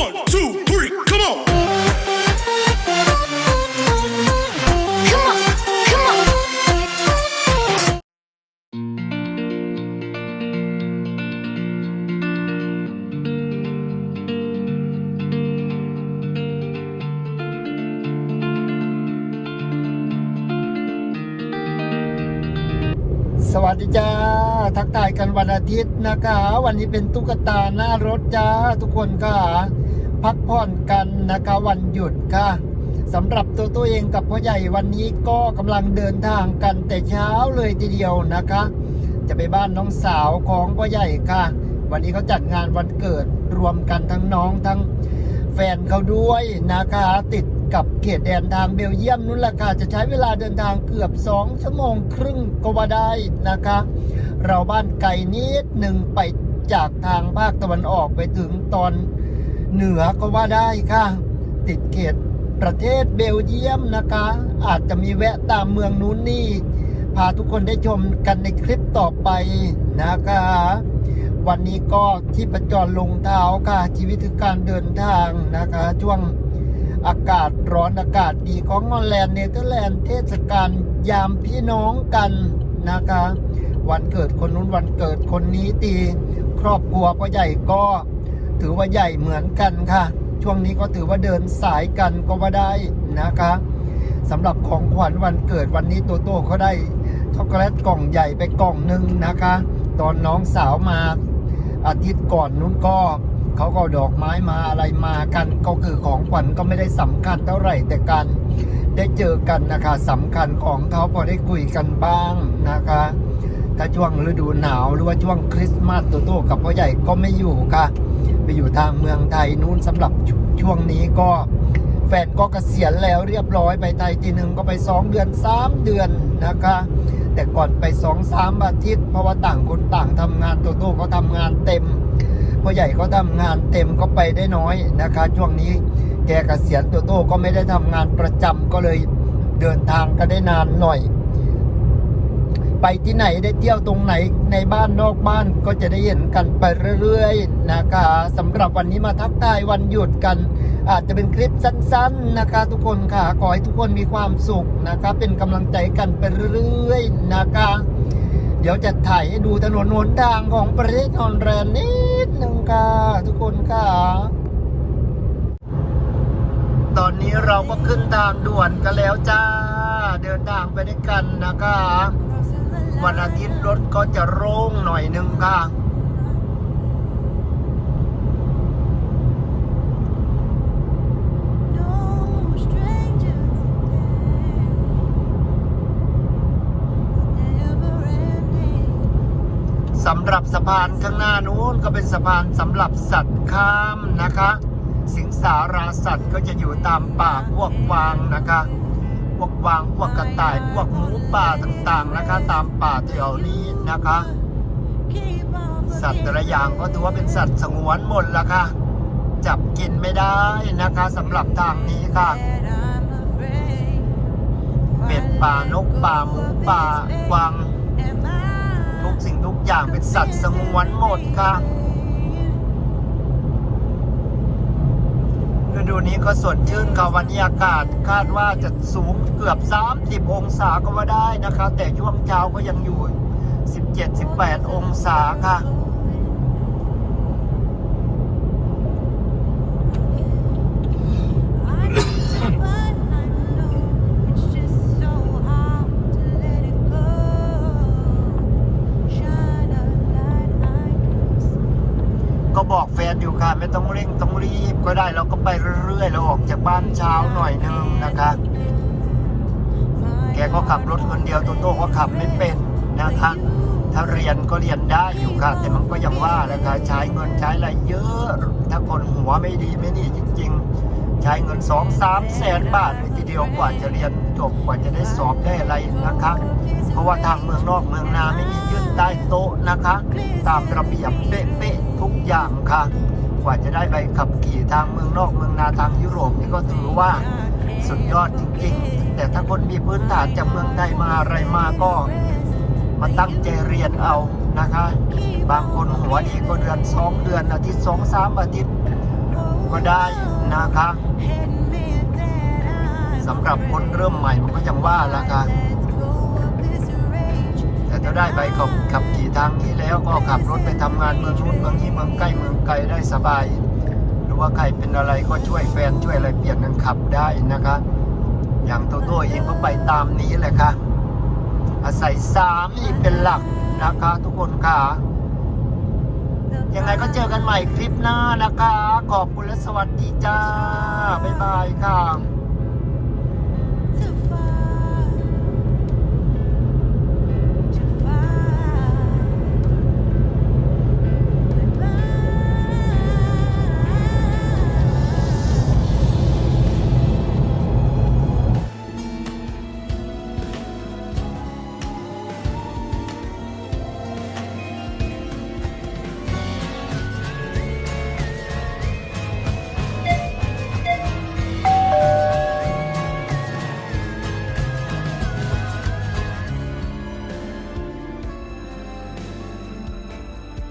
One, two, three, come on. Come on, come on. สวัสดีจ้า ทักทายกันวันอาทิตย์นะคะ วันนี้เป็นตุ๊กตาหน้ารถจ้า ทุกคนค่ะ พักผ่อนกันนะคะวันหยุดค่ะสำหรับตัวตัวเองกับพ่อใหญ่วันนี้ก็กำลังเดินทางกันแต่เช้าเลยทีเดียวนะคะ จะไปบ้านน้องสาวของพ่อใหญ่ค่ะ วันนี้เขาจัดงานวันเกิดรวมกันทั้งน้องทั้งแฟนเขาด้วยนะคะ ติดกับเขตแดนทางเบลเยียมนู่นแหละค่ะจะใช้เวลาเดินทางเกือบ 2 ชั่วโมงครึ่งก็ว่าได้นะคะ เราบ้านไกลนิดหนึ่งไปจากทางภาคตะวันออกไปถึงตอน เหนือก็ว่าได้ค่ะ ติดเขตประเทศเบลเยียมนะคะ อาจจะมีแวะตามเมืองนู้นนี่ พาทุกคนได้ชมกันในคลิปต่อไปนะคะ วันนี้ก็ที่ประจรลงเท้าค่ะ ชีวิตคือการเดินทางนะคะ ช่วงอากาศร้อนอากาศดีของฮอลแลนด์เนเธอร์แลนด์เทศกาลยามพี่น้องกันนะคะ วันเกิดคนนู้นวันเกิดคนนี้ตี ครอบครัวก็ใหญ่ก็ ถือว่าใหญ่เหมือนกันค่ะ ช่วงนี้ก็ถือว่าเดินสายกันก็ว่าได้นะคะสำหรับของขวัญวันเกิดวันนี้โตโต้เขาได้ช็อกโกแลตกล่องใหญ่ไปกล่องหนึ่งนะคะ ตอนน้องสาวมาอาทิตย์ก่อนนู้นก็เขาก็ดอกไม้มาอะไรมากัน ก็คือของขวัญก็ไม่ได้สำคัญเท่าไหร่แต่การได้เจอกันนะคะสำคัญของเขาพอได้คุยกันบ้างนะคะ ถ้าช่วงฤดูหนาวหรือว่าช่วงคริสต์มาสโตโต้กับพ่อใหญ่ก็ไม่อยู่ค่ะ ไปอยู่ทางเมืองไทยนู้นสำหรับช่วงนี้ก็แฟนก็เกษียณแล้วเรียบร้อยไปไทยทีหนึ่งก็ไปสองเดือนสามเดือนนะคะ แต่ก่อนไปสองสามอาทิตย์ เพราะว่าต่างคนต่างทำงานโตโต้ก็ทำงานเต็มพ่อใหญ่ก็ทำงานเต็มก็ไปได้น้อยนะคะ ช่วงนี้แกเกษียณโตโต้ก็ไม่ได้ทำงานประจำก็เลยเดินทางก็ได้นานหน่อย ไปที่ไหนได้เที่ยวตรงไหนในบ้านนอกบ้านก็จะได้เห็นกันไปเรื่อยๆนะคะสำหรับวันนี้มาทักทายวันหยุดกัน อาจจะเป็นคลิปสั้น ๆนะคะ ทุกคนค่ะขอให้ทุกคนมีความสุขนะคะ เป็นกำลังใจกันไปเรื่อยๆนะคะ เดี๋ยวจะถ่ายให้ดูถนนหนทางของประเทศฮอลแลนนิดนึงค่ะทุกคนค่ะตอนนี้เราก็ขึ้นทางด่วนกันแล้วจ้า เดินทางไปด้วยกันนะคะ วันอาทิตย์รถก็จะโล่งหน่อยนึงค่ะสำหรับสะพานข้างหน้านู้นก็เป็นสะพานสำหรับสัตว์ข้ามนะคะ สิงสาราสัตว์ก็จะอยู่ตามป่าพวกวางนะคะ วกวางพวกกระต่ายพวกหมูป่าต่างๆนะคะ ตามป่าแถวนี้นะคะ สัตว์แต่ละอย่างก็ถือว่าเป็นสัตว์สงวนหมดละค่ะ จับกินไม่ได้นะคะสำหรับทางนี้ค่ะเป็ดป่านกป่าหมูป่ากวางทุกสิ่งทุกอย่างเป็นสัตว์สงวนหมดค่ะฤ ดูนี้ก็สดชื่นค่ะวันนี้อากาศคาดว่าจะสูงเกือบ 30 องศาก็ว่าได้นะคะ แต่ช่วงเช้าก็ยังอยู่ 17-18 องศาค่ะ ก็ได้เราก็ไปเรื่อยๆเราออกจากบ้านเช้าหน่อยนึงนะคะ แกก็ขับรถคนเดียวโตโต้ก็ขับไม่เป็นนะคะถ้าเรียนก็เรียนได้อยู่ค่ะ แต่มันก็ยังว่าแหละค่ะใช้เงินใช้อะไรเยอะ ถ้าคนหัวไม่ดีไม่นี่จริง ๆ ใช้เงินสองสามแสนบาทเลยทีเดียวกว่าจะเรียนจบกว่าจะได้สอบได้อะไรนะคะ เพราะว่าทางเมืองนอกเมืองนาไม่มี ใต้โต๊ะนะคะ ตามระเบียบเป๊ะๆทุกอย่างค่ะ กว่าจะได้ใบขับขี่ทางเมืองนอกเมืองนาทางยุโรปนี่ก็ถือว่าสุดยอดจริงๆ แต่ถ้าคนมีพื้นฐานจากเมืองไทยมาอะไรมาก็มาตั้งใจเรียนเอานะคะ บางคนหัวดีก็เดือนสองเดือนอาทิตย์สองสามอาทิตย์ก็ได้นะคะสำหรับคนเริ่มใหม่มันก็ยังว่าละค่ะ แต่ถ้าได้ใบขับขับขี่ทางนี้แล้วก็ขับรถไปทำงานเมืองนู้นเมืองนี้เมืองใกล้เมืองไกลได้สบาย หรือว่าใครเป็นอะไรก็ช่วยแฟนช่วยอะไรเปลี่ยนกันขับได้นะคะ อย่างโตโต้เองก็ไปตามนี้แหละค่ะ อาศัยสามีเป็นหลักนะคะ ทุกคนค่ะยังไงก็เจอกันใหม่คลิปหน้านะคะ ขอบคุณและสวัสดีจ้า บ๊ายบายค่ะ